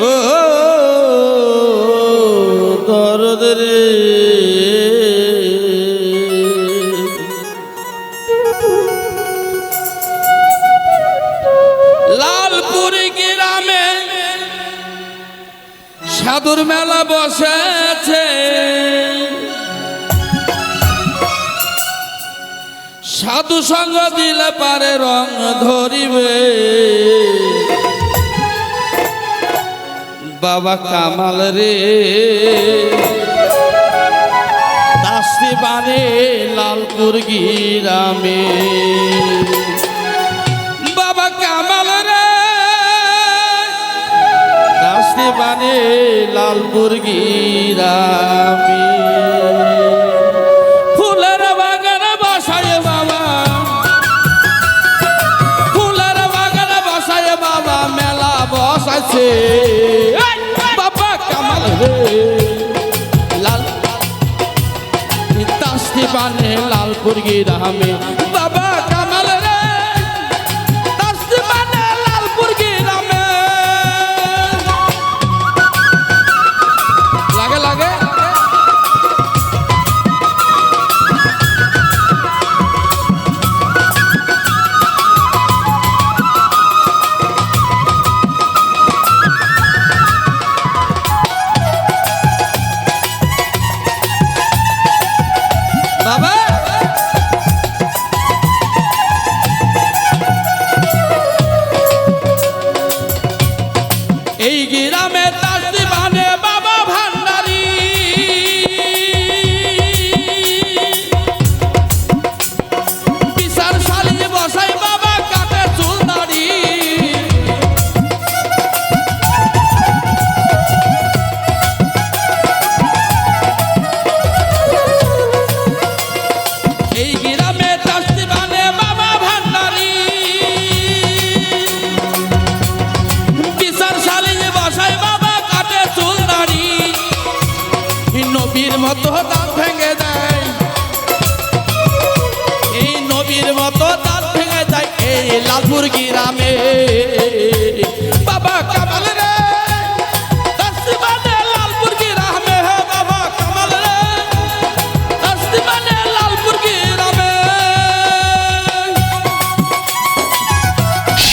ও দরদ রে গ্রামে সাধুর মেলা বসেছে। সাধু সঙ্গ দিলে পারে রং ধরিবে। বাবা কামাল রে। দাসি বানে লালপুর গ্রামে বাবা কামাল রে। দাসি বানে লালপুর গ্রামে ফুলের গ্রামে মতো দাঁত ভেঙে দেয়। এই নবীর মতো দাঁত ভেঙে যায় এই লালপুর গ্রামে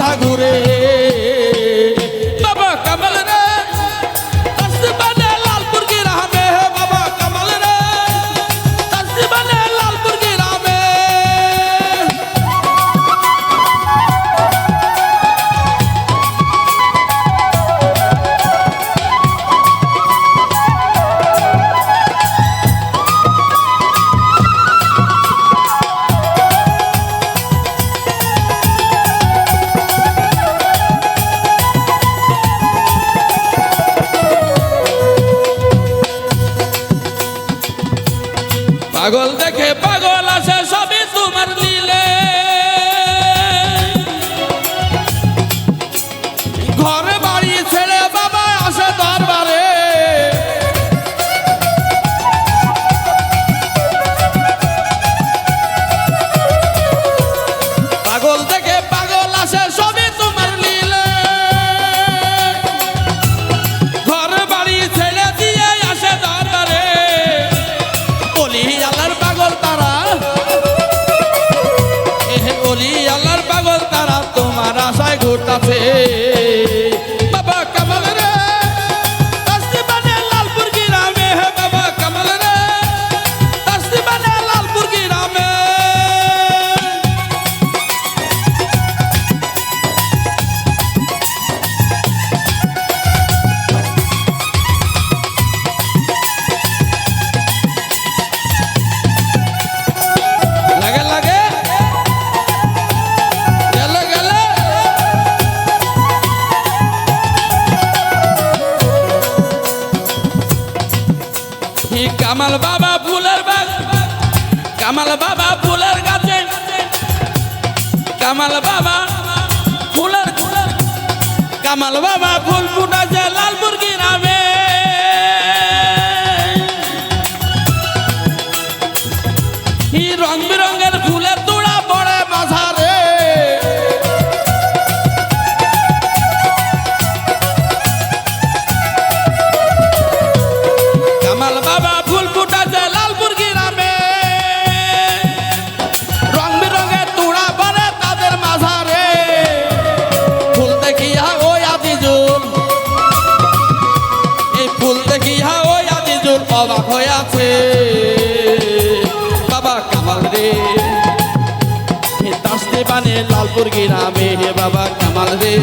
মাথা পাগল দেখে পাগল আসে তারা ঘুরতাছে শ্রী কামাল বাবা ফুলের বাগ। কামাল বাবা ফুলের গাছে। কামাল বাবা ফুলের কামাল বাবা ফুল ফুটাছে মুরগি গ্রামে অবাক হয়ে আছে। বাবা কামাল রে। হেতাস দেবানে লালপুর গ্রামে হে বাবা কামাল রে।